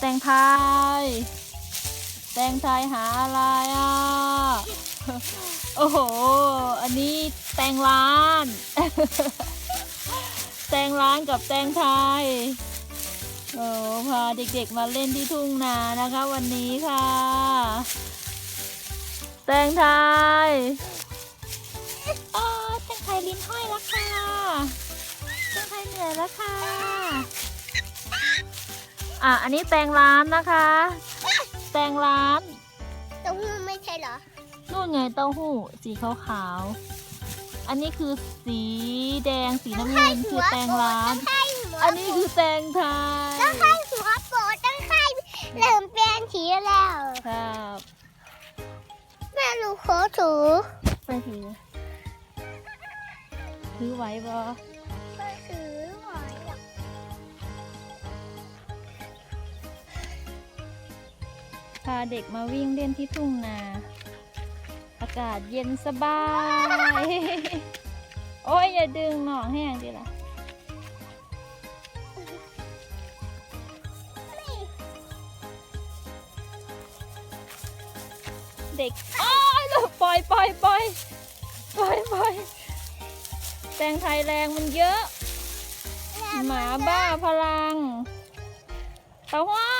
แตงไทย แตงไทยหาอะไรอะ โอ้โห อันนี้แตงร้าน แตงร้านกับแตงไทย โอ้พาเด็กๆมาเล่นที่ทุ่งนานะคะวันนี้ค่ะ แตงไทยอ๋อแตงไทยลิ้นห้อยแล้วค่ะแตงไทยเหนื่อยแล้วค่ะ อะอันนี้แตงร้านนะคะ แตงร้านเต้าหู้ไม่ใช่เหรอ นู่นไงเต้าหู้สีขาวๆอันนี้คือสีแดงสีน้ำเงินคือแตงร้านต้องให้หัวอันนี้คือแตงไทยต้องให้หัวโปะต้องให้เริ่มเปลี่ยนสีแล้วครับแม่ลูกโคถูไปถือถือไหว้บ่าเด็กมาวิ่งเล่นที่ทุ่งนา อากาศเย็นสบาย โอ้ยอย่าดึงหนองแห้งดิล่ะเด็กอ้ยลูกปล่อยปล่อยปล่อยปล่อยปล่อยแตงไทยแรงมันเยอะ หมาบ้าพลังเต้าหู้ดู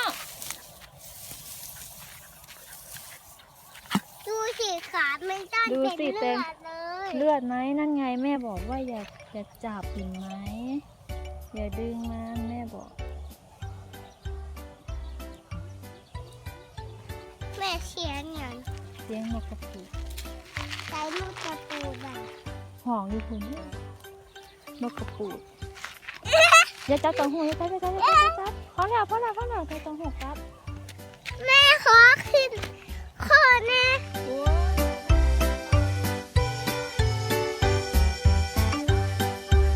สิขาไม่ต้านดูเป็นสิเลืเต็อมดเลยเลือดไหมนั่นไงแม่บอกว่าอย่าอย่าจับเห็นไหมอย่าดึงมันแม่บอก แม่เชียนอย่างเสียงนกกระปูใส่ลูกกระปูบ้างห่องอยู่คุณนกกระปูอย่าจับตังหูอย่าจับอย่าจับอย่าจับอย่าจับพอแล้วพอแล้วพอแล้วจับตังหูครับแม่ขอขึ้นไป